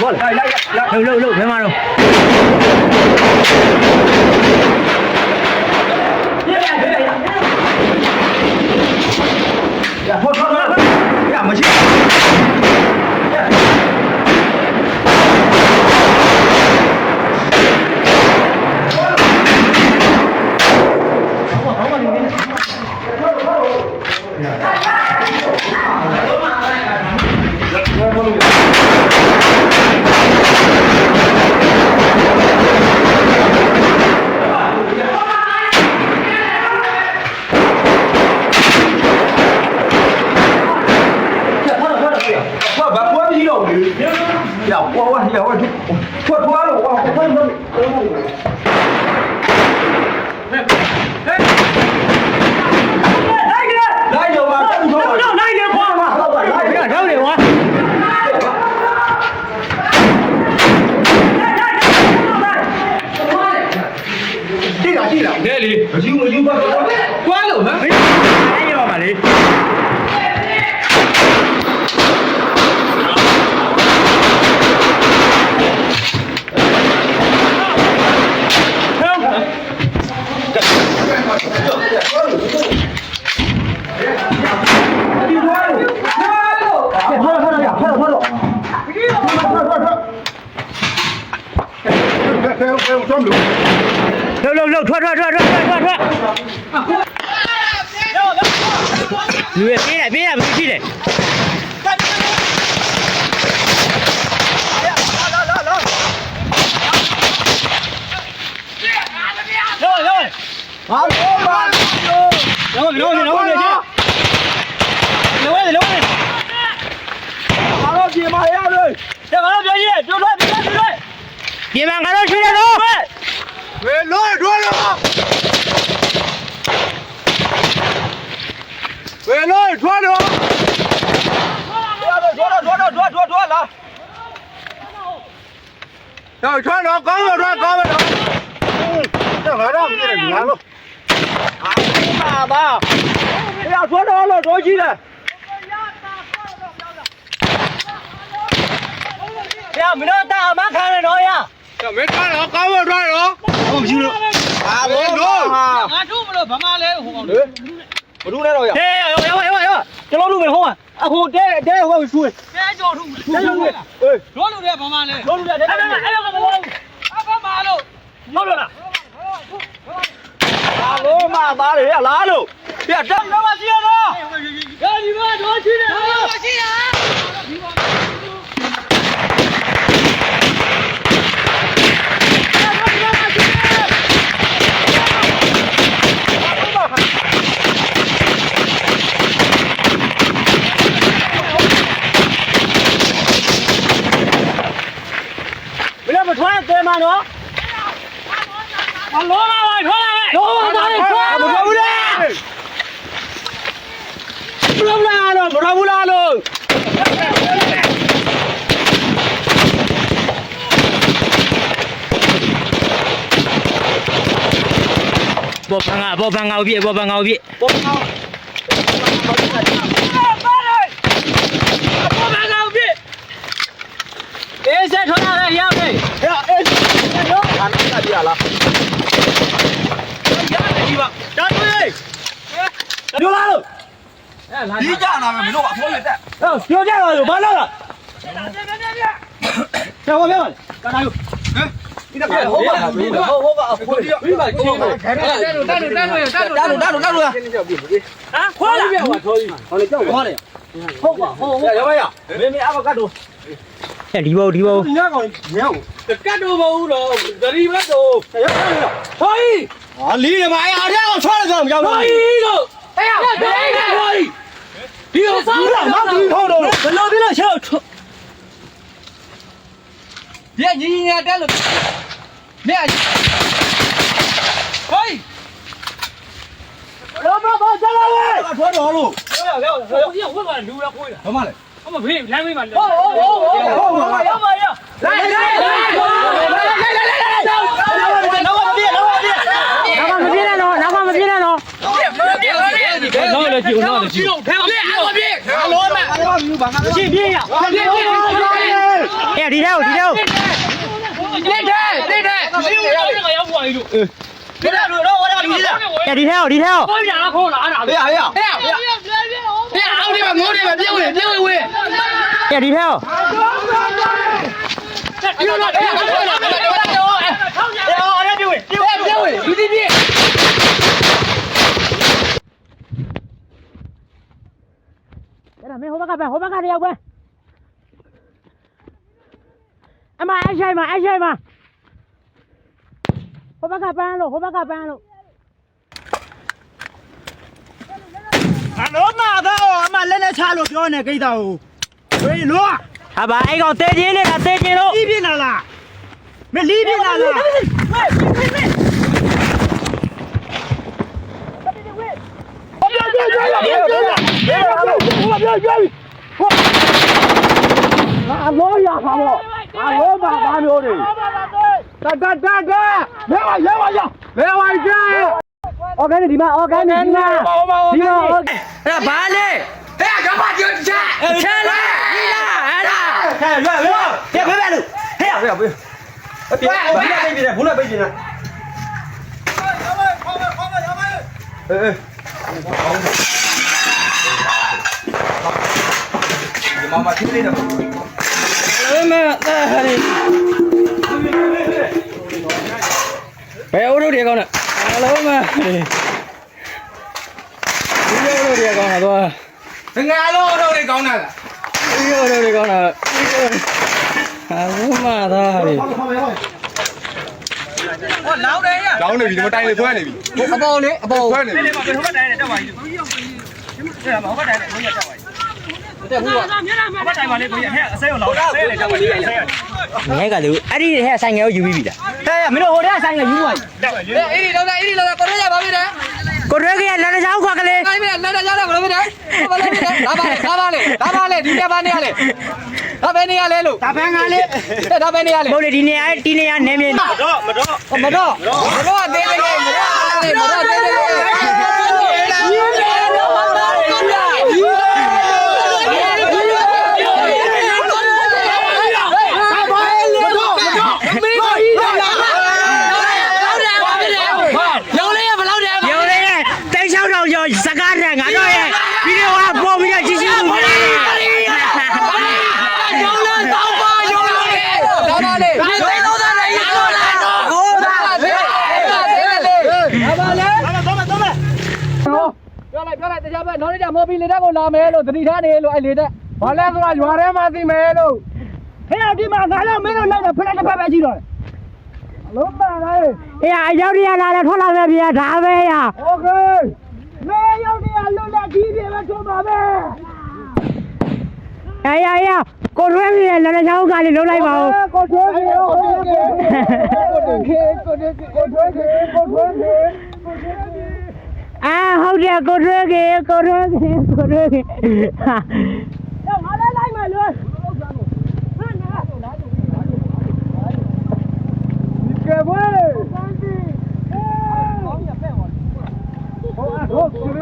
လှုပ်လှုပ်လှုပ်ဘယ်မှာတော့ရဟောထော 呀，我我呀我我脱脱了，我我我我。 လှုပ်လှုပ်လှုပ်ထွက်ထွက်ထွက်ထွက်ထွက်ထွက်လူရပေးတယ်ပေးရဘူးရှိတယ်လောလောဟာလောပါလောလောလောလောလောလောလောဘာလို့ပြေမရလဲဒါကတော့ပြောကြီးပြောထွ က်ပြောထွက်ပြောထွက်ပြေမကတော့ရှိတယ်တော့ဝေလို့တို့လို့ဝေလို့ထွက်လို့ထွက်တော့ထွက်တော့ထွက်ထွက်ထွက်လာတော့ထွက်တော့ကောင်းတော့ထွက်ကောင်းတော့တော့ငါတော့မသိဘူးငါလို့အာပါပါရထွက်တော့လို့တော့ကြီးတယ်ရ မင်းတို့တာမခံရတော့ရမင်းထွက်တော့ကောင်းတော့ထွက်တော့ဟုတ်ပြီလို့အာဘောလို့ဟာငါထုမလို့ဗမာလဲဟိုကောင်ဘလူးလဲတော့ရဟေးရောရောရောရောကျွန်တော်တို့ပဲဟောမှာအခုတဲတဲဟောရွှေတဲကြော်ထုတဲရွှေအေးတို့လူတဲ့ဗမာလဲတို့လူတဲ့တဲအဲ့ဒါအဲ့ဒါကတော့အဗမာလို့ဟုတ်လားအာဘောမသားလေလားလို့ပြတ်တော့တော့မရှိရတော့ရာဒီမတို့ရှိတယ်ရှိရ ဘယ်မထွန်းတဲမှာနော် အလောလာပါထွက်လာမယ် တော့ပါလေထွန်းမတော်ဘူးလေဘယ် လာတော့မတော်ဘူးလားလို့ဘောပန်းကဘောပန်းကောက်ပြဘောပန်းကောက်ပြဘောပန်းကောက် ဗမာကောင်ပြ အေးဆက်ထွန်းလာရရမယ်ဟဲ့အေးရောဟာနာကြရလားရတယ်ဒီပါတာတွေ့ပြောလာလို့ ဒီကြနာမယ်မင်းတို့ကအဖိုးရတက်ဟောပြောကြပါလို့ဘာလို့လဲပြပြပြပြပြောပါပြောပါကာနာယူဒီကဟိုကဟိုကဟိုကအဖိုးရပြီးပါချင်းတယ်တက်လို့တက်လို့တက်လို့တက်လို့တာလို့တာလို့တာလို့ဟမ်ခေါ်လာပြောပါထောကြီးဟောလေကြောက်ခေါ်လေဟုတ်ပါဟုတ်ဟုတ်ရရပါရမင်းမအဘကတ်တော့ရအဲ့ဒီဘောဒီဘောညကောင်ညောင်းကတ်တော့မဟုတ်တော့သတိမတ်တော့ရရရဟိုင်းဟာလီရမအားရအောင်ချွားလိုက်ကြအောင်ကြောက်ဟိုင်းလို့အေးဟိုင်း 你要发了，妈给你跑到了，这老兵老小出。别你你你带了，别，嘿，老妈把咱来喂，传着路，我今我把路要回来，干嘛嘞？我们陪，来回嘛。哦哦哦哦，干嘛呀？来来来来来来。了酒，拿了酒。还有还有别，还有别，别别呀！别别别！哎，低头低头。低头低头，你有这个要管住。低头路，让我让你的。哎，低头低头。我俩靠哪哪？哎呀哎呀！哎呀！哎呀！我这边我这边别喂别喂喂。哎，低头。哎，别喂别喂别喂！哎，别喂别喂！ က်ကပဲဟိုဘက်ကတယောက်ပဲအမအဲ့ရှိုင်မအဲ့ရှိုင်မဟိုဘက်ကပန်းလို့ဟိုဘက်ကပန်းလို့အလုံးမသားအမလဲလဲချလို့ပြောနေကိစ္စကိုဝေးလို့ဟာပါအဲ့ကောင်တဲချင်းနေတာတဲချင်းလို့လီးပြလာလားမလီးပြလာလား ပြပြပြဟောငါတော့ရပါတော့ငါတော့ပါပါမျိုးတွေတတတတလဲဝလဲဝရလဲဝကြအော်ကနေဒီမှာအော်ကနေဒီမှာဒီမှာအော်အဲ့ဒါဘာလဲဟဲ့ကမ္ဘာကျောင်းချာချဲလာဒီလားအဲ့ဒါဟဲ့လွယ်လွယ်ဟဲ့ဘယ်ဘယ်လူဟဲ့ဘယ်ဘယ်ဘယ်ဘယ်ဘယ်ဘုလားပြေးနေတာအေးအေး ဒီမမထိနေတယ်အမေဒါဟာရီဘယ်အိုးတို့တွေကောင်းလဲအလုံးမဒီအိုးတို့တွေကောင်းတာတော့ငါလုံးတော့လေကောင်းတာလားဒီအိုးတို့တွေကောင်းတာအလုံးမသားဟာရီဟောလောင်းတယ်ရလောင်းနေပြီဒီမတိုင်လေးဆွဲနေပြီအပေါ်လေအပေါ်ဆွဲနေပြီဟိုဘက်တိုင်းနဲ့တက်ပါကြီးကိုကြီးဟိုဘက်တိုင်းနဲ့ကိုကြီးတက်ပါကြီးတ က်ဘူးကဟိုဘက်တိုင်းမှာလေကိုကြီးဟဲ့အစဲကိုလောင်းတယ်ဆဲလေတက်ပါကြီးဆဲရငဲကလူအဲ့ဒီဟဲ့ဆိုင်ငယ်ကိုယူပြီးပြီလားဟဲ့မင်းတို့ဟိုတည်းဆိုင်ကယူသွားအေးဒီလောက်တာအေးဒီလောက်တာကိုရရပါပြီတဲ့ကိုရွေးကရလက်တစ်ချောင်းခွက်ကလေးအဲ့ဒီလက်လက်ရတာဘယ်လိုဖြစ်လဲဘာလဲဒါပါလေဒါပါလေဒါပါလေဒီကဘာနေရလဲဒါပဲနေရလဲလို့ဒါဖန်ကလေးဒါပဲနေရလဲမဟုတ်လေဒီနေရာဒီနေရာနေမြေတော့မတော့မတော့မတော့အသေးလေးမတော့မတော့သေးသေးလေး ရုံလေးနဲ့တိတ်ချောင်းတော့ရောစကားတဲ့ငါတို့ရဲ့ဗီဒီယိုကပို့ပြီးတော့ကြည့်ရှုမှုပါ ဒါပါလေဒါပဲတော့တယ်ရေတော့လာတော့ဟိုဒါပဲဒါပဲလေဒါပါလေ တော့မတော့မ ပြောလိုက်ပြောလိုက်တရားပဲ နောက်နေ့ကျမော်ဘီလေတက်ကိုလာမယ်လို့သတိထားနေလို့အဲ့လေတက်ဘာလဲဆိုတာရွာထဲမှာသိမယ်လို့ ဟဲ့ဒီမှာငါလည်းမင်းတို့လိုက်တော့ဖက်တစ်ဖက်ပဲကြည့်တော့လုံးပါလား အေးအရောက်ရလာတယ်ထွက်လာမယ်ဗျာဒါပဲရ โอเคမဲရောက်နေရလွတ်လက်ကြီးတွေပဲထုံးပါပဲ အေးအေးကိုရွေးပြီးလက်တစ်ချောင်းကလေးလုံးလိုက်ပါဦး ကိုထွေးကြီးကိုထွေးကြီးကိုထွေးကြီးကိုထွေးကြီးကိုထွေးကြီးကိုထွေးကြီး အာဟုတ်တယ်ကိုရွေးကကိုရွေးကကိုရွေးကဟာတော့ငါလည်းလိုက်မယ်လို့ကဲဘ